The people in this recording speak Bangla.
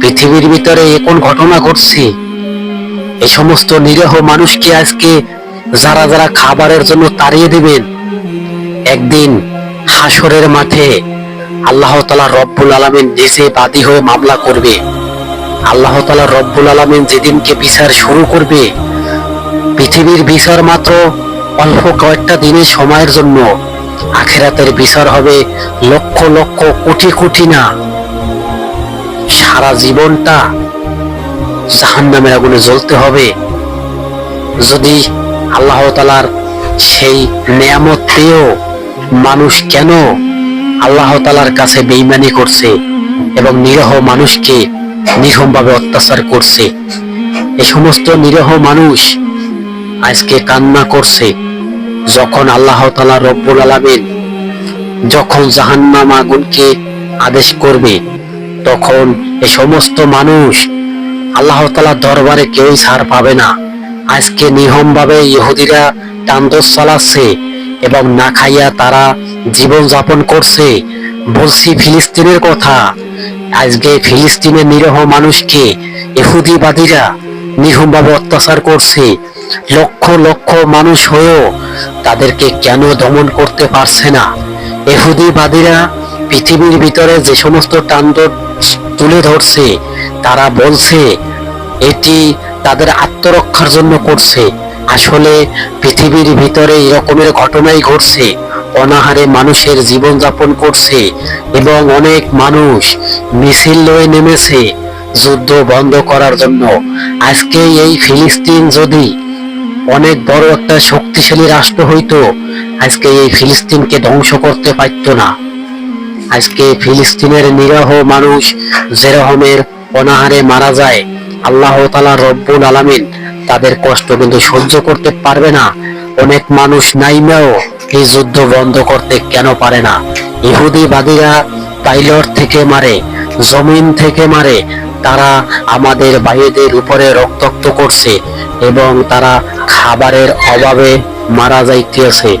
পৃথিবীর ভিতরে কোন ঘটনা ঘটছে? এই সমস্ত নিরীহ মানুষকে আজকে যারা যারা খাবারের জন্য তাড়িয়ে দিবেন, একদিন হাসরের মাঠে আল্লাহ তালা রব্বুল আলমিন নিজে বাদী হয়ে মামলা করবে। আল্লাহ তালা রব্বুল আলমিন যেদিনকে বিচার শুরু করবে, পৃথিবীর বিচার মাত্র অল্প কয়েকটা দিনের সময়ের জন্য। আখেরাতের বিচার হবে লক্ষ লক্ষ কোটি কোটি না। সারা জীবনটা জাহান নামের আগুনে জ্বলতে হবে। যদি আল্লাহ তালার সেই নেয়ামত পেয়েও মানুষ কেন আল্লাহ তালার কাছে বেইমানি করছে এবং নিরহ মানুষকে নির্মমভাবে অত্যাচার করছে? এ সমস্ত নিরহ মানুষ আজকে কান্না করছে। যখন আল্লাহ তালা রব্বুল আলমিন যখন জাহান্নাম আগুনকে আদেশ করবে তখন এ সমস্ত মানুষ আল্লাহ তালার দরবারে কেউই ছাড় পাবে না। আজকে নিহম ভাবে ইহুদিরা টান্দোস চালাচ্ছে এবং না খাইয়া তারা জীবন যাপন করছে। বলছি ফিলিস্তিনের কথা। আজকে ফিলিস্তিনের নিরহ মানুষকে ইহুদিবাদীরা নির্মমভাবে অত্যাচার করছে। লক্ষ লক্ষ মানুষ হয়েও তাদেরকে কেন দমন করতে পারছে না? এহুদিবাদীরা পৃথিবীর ভিতরে যে সমস্ত তাণ্ডব তুলে ধরছে। তারা বলছে, এটি তাদের আত্মরক্ষার জন্য করছে। আসলে পৃথিবীর ভিতরে এরকমের ঘটনাই ঘটছে। অনাহারে মানুষের জীবন যাপন করছে এবং অনেক মানুষ মিছিল লয়ে নেমেছে যুদ্ধ বন্ধ করার জন্য। আজকে এই ফিলিস্তিন যদি অনেক বড় একটা শক্তিশালী রাষ্ট্র হইতো, আজকে এই ফিলিস্তিনকে ধ্বংস করতে পারতো না। আজকে ফিলিস্তিনের নিরহ মানুষ যেরকমের অনাহারে মারা যায়। আল্লাহ তালা রব্বুল আলামিন তাদের কষ্ট কিন্তু সহ্য করতে পারবে না। অনেক মানুষ নাইমেও এই যুদ্ধ বন্ধ করতে কেন পারে না? ইহুদিবাদীরা পাইলট থেকে মারে, জমিন থেকে মারে, তারা আমাদের ভাইদের উপরে রক্তাক্ত করছে এবং তারা খাবারের অভাবে মারা যাইতেছে।